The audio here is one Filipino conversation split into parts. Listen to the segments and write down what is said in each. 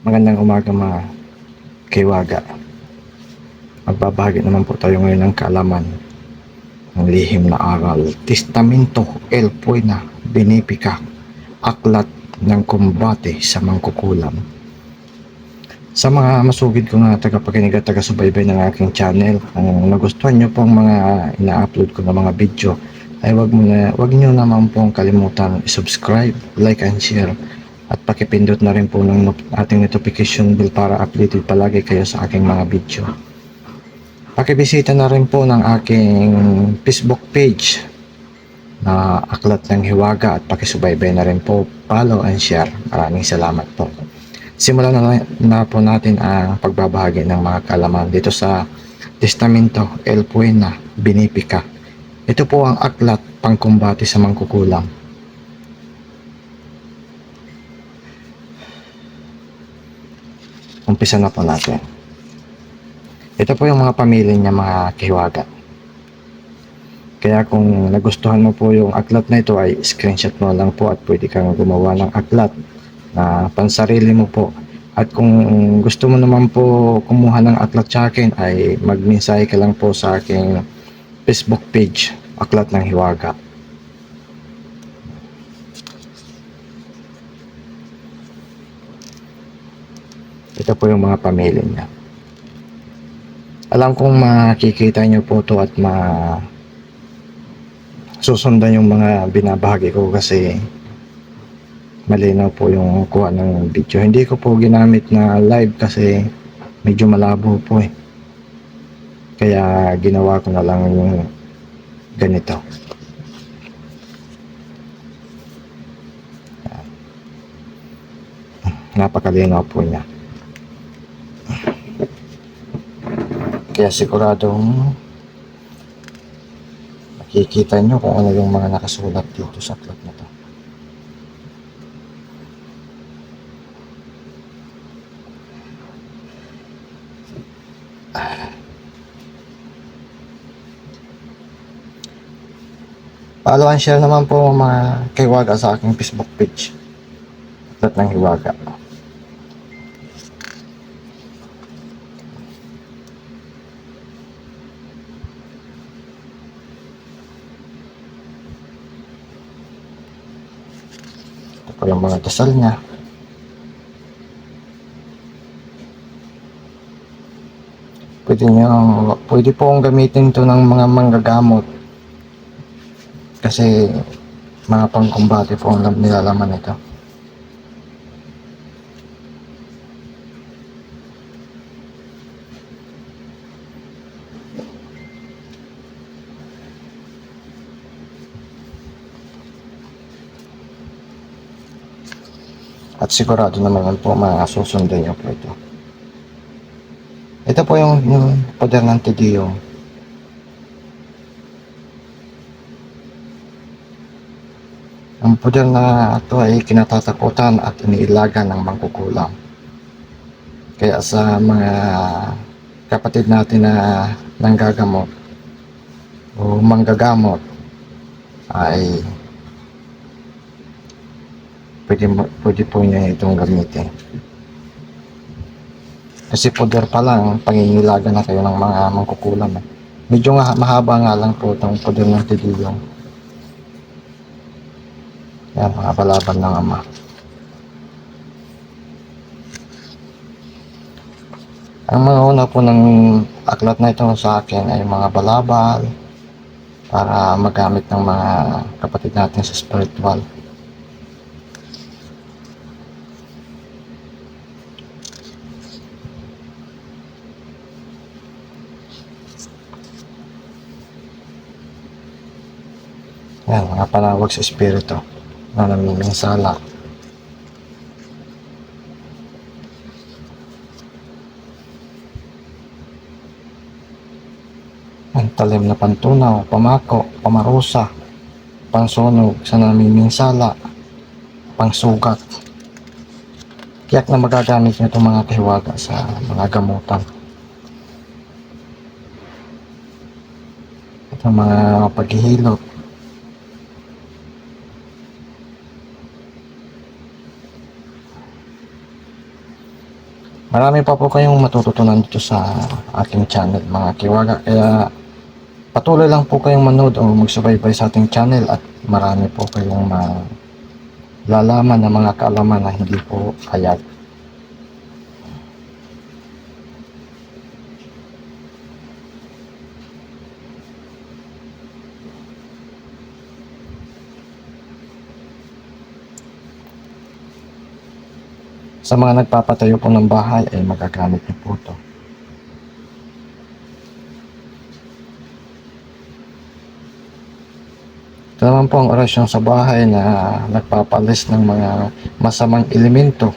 Magandang umaga mga kaiwaga. Magbabahagi naman po tayo ngayon ng kaalaman ng lihim na aral. Testamento El Puena Benefica Aklat ng Kumbate sa Mangkukulam. Sa mga masugid ko na tagapakinig at taga-subaybay ng aking channel, kung nagustuhan nyo po ang mga ina-upload ko na mga video, ay wag mo na wag niyo naman pong kalimutan i-subscribe, like and share at pakipindot na rin po ng ating notification bell para updated palagi kayo sa aking mga video. Pakibisita na rin po ng aking Facebook page na Aklat ng Hiwaga at pakisubaybay na rin po follow and share. Maraming salamat po. Simulan na, na po natin ang pagbabahagi ng mga kalaman dito sa Testamento El Puena Binipica. Ito po ang aklat pangkumbati sa mangkukulam. Umpisa na po natin. Ito po yung mga pamilya niya mga kihiwaga. Kaya kung nagustuhan mo po yung aklat na ito ay screenshot mo lang po at pwede kang gumawa ng aklat na pansarili mo po. At kung gusto mo naman po kumuha ng aklat sa akin ay magmensahe ka lang po sa aking Facebook page, Aklat ng Hiwaga. Ito po yung mga pamilya niya. Alam kong makikita niyo po to at ma susundan yung mga binabahagi ko kasi malinaw po yung kuha ng video. Hindi ko po ginamit na live kasi medyo malabo po eh. Kaya ginawa ko na lang yung ganito. Napakalinaw po niya. Kaya siguradong makikita nyo kung ano yung mga nakasulat dito sa aklat na to. Follow and share naman po mga kaiwaga sa aking Facebook page. Aklat ng hiwaga. Ito yung mga dasal niya. Pwede niyo, pwede po akong gamitin to ng mga manggagamot. Kasi mga pangkumbate po ang nilalaman ito. At sigurado naman po masusundan niyo po ito. Ito po yung, yung poder ng Tidio. Ang poder na ito ay kinatatakutan at iniilagan ng mangkukulam. Kaya sa mga kapatid natin na nanggagamot o manggagamot ay pwede, pwede po niya itong gamitin. Kasi poder pa lang, pangingilagan na kayo ng mga mangkukulam. Eh. Medyo nga, mahaba nga lang po itong poder ng tidilong. Yan, mga palaban ng ama. Ang mga una po ng aklat na ito sa akin ay mga balabal para magamit ng mga kapatid natin sa spiritual. Yan, mga panawag sa espiritu na namiminsala. Ang talim na pantunaw, pamako, pamarusa, pangsunog sa namiminsala, pangsugat. Tiyak na magagamit nyo itong mga kahiwaga sa mga gamutan. Ito mga paghihilot, Marami pa po kayong matututunan dito sa aking channel mga kiwaga. Kaya patuloy lang po kayong manood o magsubaybay sa ating channel at marami po kayong malalaman ng mga kaalaman na hindi po hayag. Sa mga nagpapatayo po ng bahay ay magagamit niyo po ito. Ito naman po ang orasyon sa bahay na nagpapalis ng mga masamang elemento.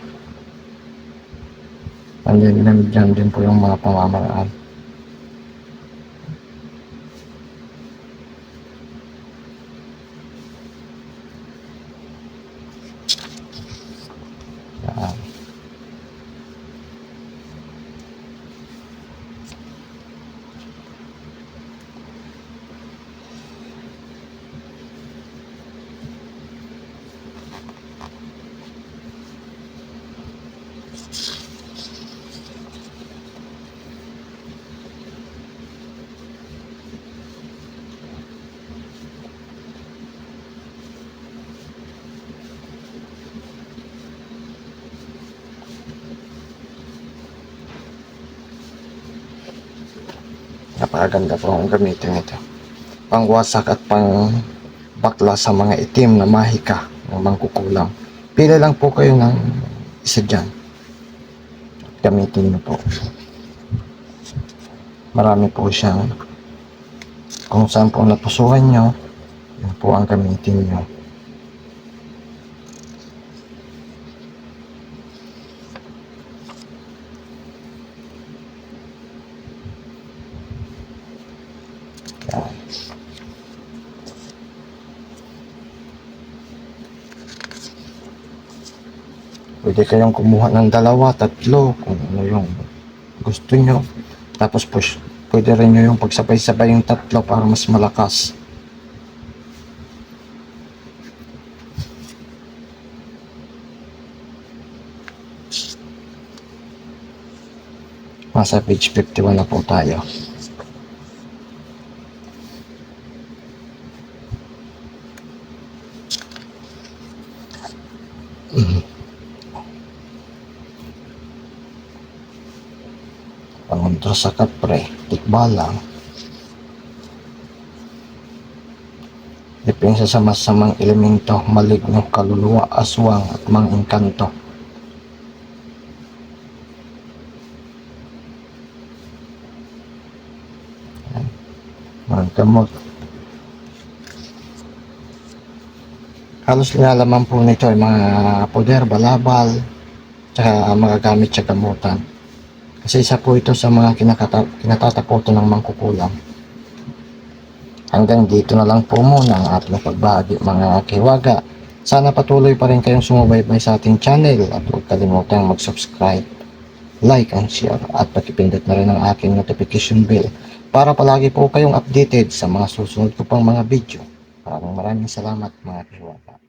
Nandiyan din po yung mga pamamaraan. Yan. Napakaganda po ang gamitin ito. Pangwasak at pang bakla sa mga itim na mahika ng mangkukulam. Pili lang po kayo ng isa dyan. Gamitin niyo po. Marami po siyang kung saan po napusuhan nyo, yun po ang gamitin nyo. Pwede kayong kumuha ng dalawa, tatlo, kung ano yung gusto nyo. Tapos push, pwede rin nyo yung pagsabay-sabay yung tatlo para mas malakas. Nasa page 51 na po tayo. Pangontra sa kapre, tikbalang. Depensa sa masamang elemento, maligno, kaluluwa, aswang at mga engkanto. Mga gamot. Halos nilalaman po nito ay mga poder, balabal, tsaka mga gamit sa gamutan. Kasi isa po ito sa mga kinakata, kinatatakutan ng mangkukulam. Hanggang dito na lang po muna ang ating pagbahagi mga kiwaga. Sana patuloy pa rin kayong sumubaybay sa ating channel at huwag kalimutang mag-subscribe, like and share at pakipindot na rin ang aking notification bell para palagi po kayong updated sa mga susunod ko pang mga video. Maraming maraming salamat mga kiwaga.